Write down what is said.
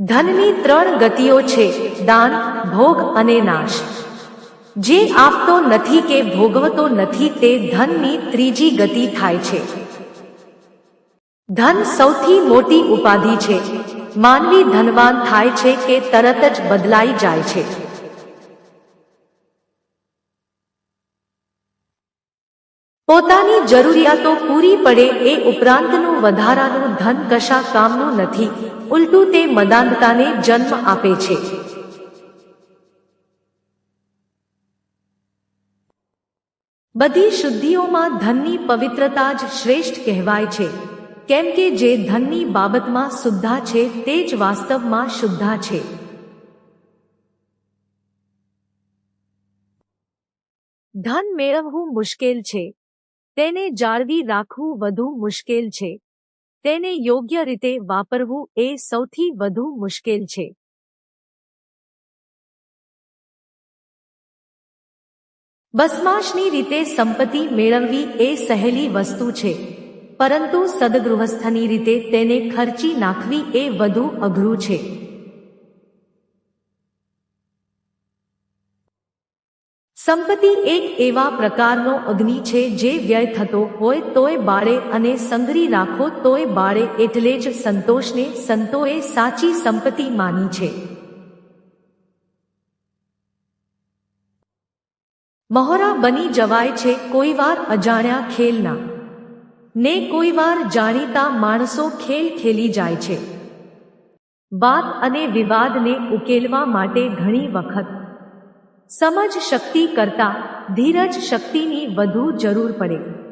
ધનની ત્રણ ગતિઓ છે, દાન, ભોગ અને નાશ. જે આપતો નથી કે ભોગવતો નથી તે ધનની ત્રીજી ગતિ થાય છે. ધન સૌથી મોટી ઉપાધિ છે. માનવી ધનવાન થાય છે કે તરત જ બદલાઈ જાય છે. પોતાની જરૂરિયાતો પૂરી પડે એ ઉપરાંતનું વધારાનું ધન કશા કામનું નથી. ઉલટું તે મદાંતતાને જન્મ આપે છે. બધી શુદ્ધિઓમાં ધનની પવિત્રતા જ શ્રેષ્ઠ કહેવાય છે. કેમ કે જે ધનની બાબતમાં શુદ્ધા છે, તે જ વાસ્તવમાં શુદ્ધા છે. ધન મેળવવું મુશ્કેલ છે. તેને જાળવી રાખવું વધુ મુશ્કેલ છે. તેને યોગ્ય રીતે વાપરવું એ સૌથી વધુ મુશ્કેલ છે. બસમાશની રીતે સંપત્તિ મેળવવી એ સહેલી વસ્તુ છે, પરંતુ સદગૃહસ્થની રીતે તેને ખર્ચી નાખવી એ વધુ અઘરું છે. સંપત્તિ એક એવા પ્રકારનો અગ્નિ છે જે વ્યય થતો હોય તોય બાળે અને સંઘરી રાખો તોય બાળે એટલે જ સંતોષને સંતોએ સાચી સંપત્તિ માની છે. મહોરા બની જવાય છે કોઈ વાર અજાણ્યા ખેલના. ને કોઈ વાર જાણીતા માણસો ખેલ ખેલી જાય છે. વાત અને વિવાદને ઉકેલવા માટે ઘણી વખત સમજ શક્તિ કરતા ધીરજ શક્તિની વધુ જરૂર પડે.